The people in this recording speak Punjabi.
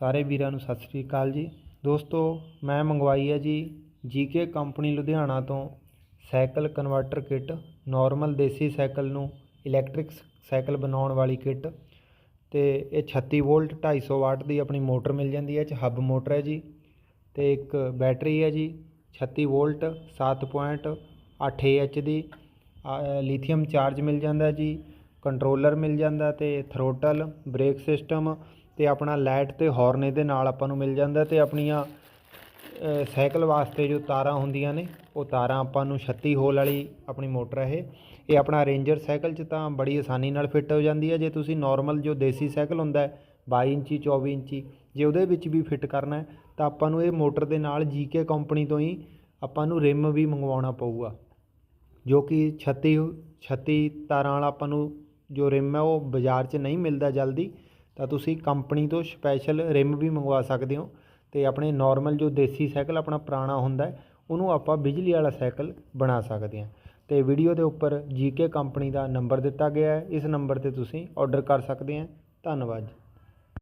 ਸਾਰੇ ਵੀਰਾਂ ਨੂੰ ਸਤਿ ਸ੍ਰੀ ਅਕਾਲ ਜੀ। ਦੋਸਤੋ, ਮੈਂ ਮੰਗਵਾਈ ਹੈ ਜੀ ਜੀਕੇ ਕੰਪਨੀ ਲੁਧਿਆਣਾ ਤੋਂ ਸਾਈਕਲ ਕਨਵਰਟਰ ਕਿੱਟ, ਨਾਰਮਲ ਦੇਸੀ ਸਾਈਕਲ ਨੂੰ ਇਲੈਕਟ੍ਰਿਕ ਸਾਈਕਲ ਬਣਾਉਣ ਵਾਲੀ ਕਿੱਟ ਤੇ ਇਹ 36 ਵੋਲਟ 250 ਵਾਟ ਦੀ ਆਪਣੀ ਮੋਟਰ ਮਿਲ ਜਾਂਦੀ ਹੈ, ਇਹ 'ਚ ਹੱਬ ਮੋਟਰ ਹੈ ਜੀ ਤੇ ਇੱਕ ਬੈਟਰੀ ਹੈ ਜੀ 36 ਵੋਲਟ 7.8 ਐਚ ਦੀ ਲਿਥੀਅਮ ਚਾਰਜ ਮਿਲ ਜਾਂਦਾ ਜੀ, ਕੰਟਰੋਲਰ ਮਿਲ ਜਾਂਦਾ ਤੇ ਥਰੋਟਲ, ਬ੍ਰੇਕ ਸਿਸਟਮ ਤੇ ਆਪਣਾ ਲਾਈਟ ਤੇ ਹਾਰਨ ਇਹਦੇ ਨਾਲ ਆਪਾਂ ਨੂੰ ਮਿਲ ਜਾਂਦਾ ਤੇ ਆਪਣੀਆਂ ਸਾਈਕਲ ਵਾਸਤੇ ਜੋ ਤਾਰਾਂ ਹੁੰਦੀਆਂ ਨੇ, ਉਹ ਤਾਰਾਂ ਆਪਾਂ ਨੂੰ 36 ਹੋਲ ਵਾਲੀ ਆਪਣੀ ਮੋਟਰ ਹੈ ਇਹ। ਇਹ ਆਪਣਾ ਰੇਂਜਰ ਸਾਈਕਲ 'ਚ ਤਾਂ ਬੜੀ ਆਸਾਨੀ ਨਾਲ ਫਿੱਟ ਹੋ ਜਾਂਦੀ ਹੈ ਜੇ ਤੁਸੀਂ ਨਾਰਮਲ ਜੋ ਦੇਸੀ ਸਾਈਕਲ ਹੁੰਦਾ ਹੈ 22 ਇੰਚੀ 24 ਇੰਚੀ, ਜੇ ਉਹਦੇ ਵਿੱਚ ਵੀ ਫਿੱਟ ਕਰਨਾ ਹੈ, ਤਾਂ ਆਪਾਂ ਨੂੰ ਇਹ ਮੋਟਰ ਦੇ ਨਾਲ ਜੀਕੇ ਕੰਪਨੀ ਤੋਂ ਹੀ ਆਪਾਂ ਨੂੰ ਰਿਮ ਵੀ ਮੰਗਵਾਉਣਾ ਪਊਗਾ। ਜੋ ਕਿ 36 36 ਤਾਰਾਂ ਵਾਲਾ ਆਪਾਂ ਨੂੰ ਜੋ ਰਿਮ ਹੈ, ਉਹ ਬਾਜ਼ਾਰ 'ਚ ਨਹੀਂ ਮਿਲਦਾ ਜਲਦੀ। ਤਾਂ ਤੁਸੀਂ ਕੰਪਨੀ ਤੋਂ ਸਪੈਸ਼ਲ ਰਿਮ ਵੀ ਮੰਗਵਾ ਸਕਦੇ ਹੋ ਤੇ ਆਪਣੇ ਨਾਰਮਲ ਜੋ ਦੇਸੀ ਸਾਈਕਲ ਆਪਣਾ ਪੁਰਾਣਾ ਹੁੰਦਾ ਉਹਨੂੰ ਆਪਾਂ ਬਿਜਲੀ ਵਾਲਾ ਸਾਈਕਲ ਬਣਾ ਸਕਦੇ ਹਾਂ। ਤੇ ਵੀਡੀਓ ਦੇ ਉੱਪਰ ਜੀਕੇ ਕੰਪਨੀ ਦਾ ਨੰਬਰ ਦਿੱਤਾ ਗਿਆ ਹੈ, ਇਸ ਨੰਬਰ ਤੇ ਤੁਸੀਂ ਆਰਡਰ ਕਰ ਸਕਦੇ ਹਾਂ। ਧੰਨਵਾਦ ਜੀ।